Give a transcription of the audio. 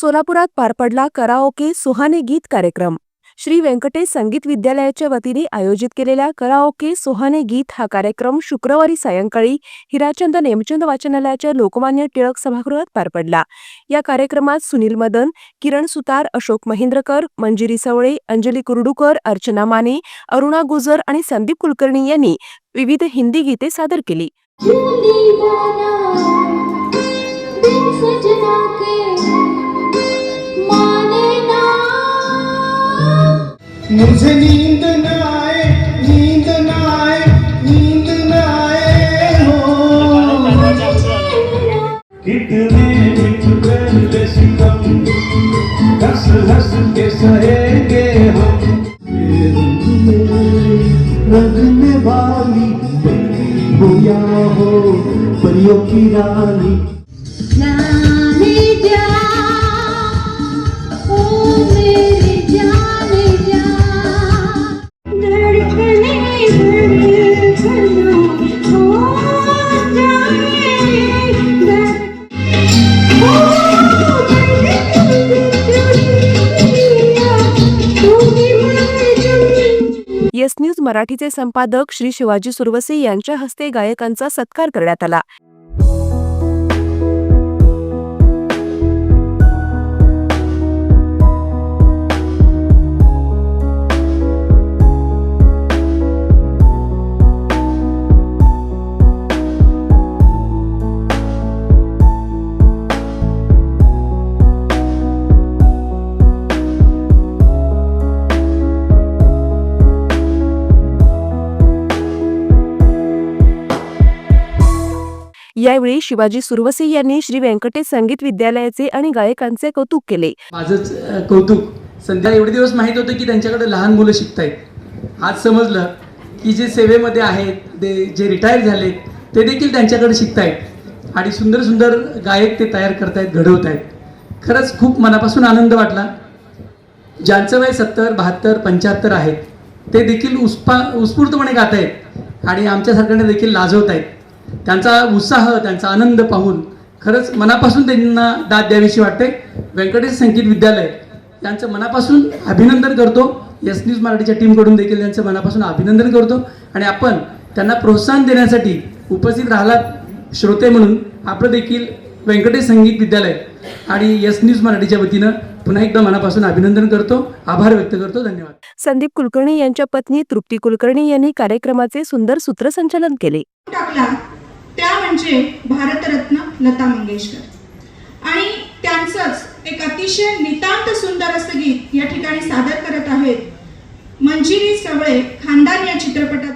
सोलापुरात पार पडला कराओके सुहाने गीत कार्यक्रम. श्री व्यंकटेश संगीत विद्यालयाच्या वतीने आयोजित केलेल्या कराओके सुहाने गीत हा कार्यक्रम शुक्रवारी सायंकाळी हिराचंद नेमचंद वाचनालयाच्या लोकमान्य टिळक सभागृहात पार पडला. या कार्यक्रमात सुनील मदन किरण सुतार अशोक महेंद्रकर मंजिरी सवळे अंजली कुर्डूकर अर्चना माने अरुणा गुजर आणि संदीप कुलकर्णी यांनी विविध हिंदी गीते सादर केली. सजना के मुझे नींद न आए, नींद न आए, नींद न आए, हो। कितने गए सितम हंस हंस के सहेंगे हम। ये वाली बोया हो, परियों की रानी। न्यूज मराठीचे संपादक श्री शिवाजी सुरवसे यांच्या हस्ते गायकांचा सत्कार करण्यात आला. यावेळी शिवाजी सुरवसे यांनी श्री व्यंकटेश संगीत विद्यालयाचे आणि गायकांचे कौतुक केले. माझंच कौतुक. संध्या एवढे दिवस माहीत होतं की त्यांच्याकडे लहान मुलं शिकतायत. आज समजलं की जे सेवेमध्ये आहेत ते जे रिटायर झालेत ते देखील त्यांच्याकडे शिकतायत. आणि सुंदर सुंदर गायक ते तयार करतायत घडवत आहेत खरंच खूप मनापासून आनंद वाटला. ज्यांचं वय सत्तर बहात्तर पंच्याहत्तर आहेत ते देखील उत्स्फा उत्स्फूर्तपणे गात आहेत आणि आमच्यासारख्याने देखील लाजवत आहेत त्यांचा उत्साह त्यांचा आनंद पाहून खरंच मनापासून त्यांना दाद द्यावीशी वाटते. व्यंकटेश संगीत विद्यालय यांचं मनापासून अभिनंदन करतो. एस न्यूज मराठीच्या टीमकडून देखील त्यांचं मनापासून अभिनंदन करतो. आणि आपण त्यांना प्रोत्साहन देण्यासाठी उपस्थित राहिलात श्रोते म्हणून आपलं देखील व्यंकटेश संगीत विद्यालय आणि एस न्यूज मराठीच्या वतीनं पुन्हा एकदा मनापासून अभिनंदन करतो. आभार व्यक्त करतो. धन्यवाद. संदीप कुलकर्णी यांच्या पत्नी तृप्ती कुलकर्णी यांनी कार्यक्रमाचे सुंदर सूत्रसंचालन केले. टाकला. त्या म्हणजे भारतरत्न लता मंगेशकर. आणि त्यांचंच एक अतिशय नितांत सुंदर असं गीत या ठिकाणी सादर करत आहेत मंजिरी सवळे खानदान या चित्रपटात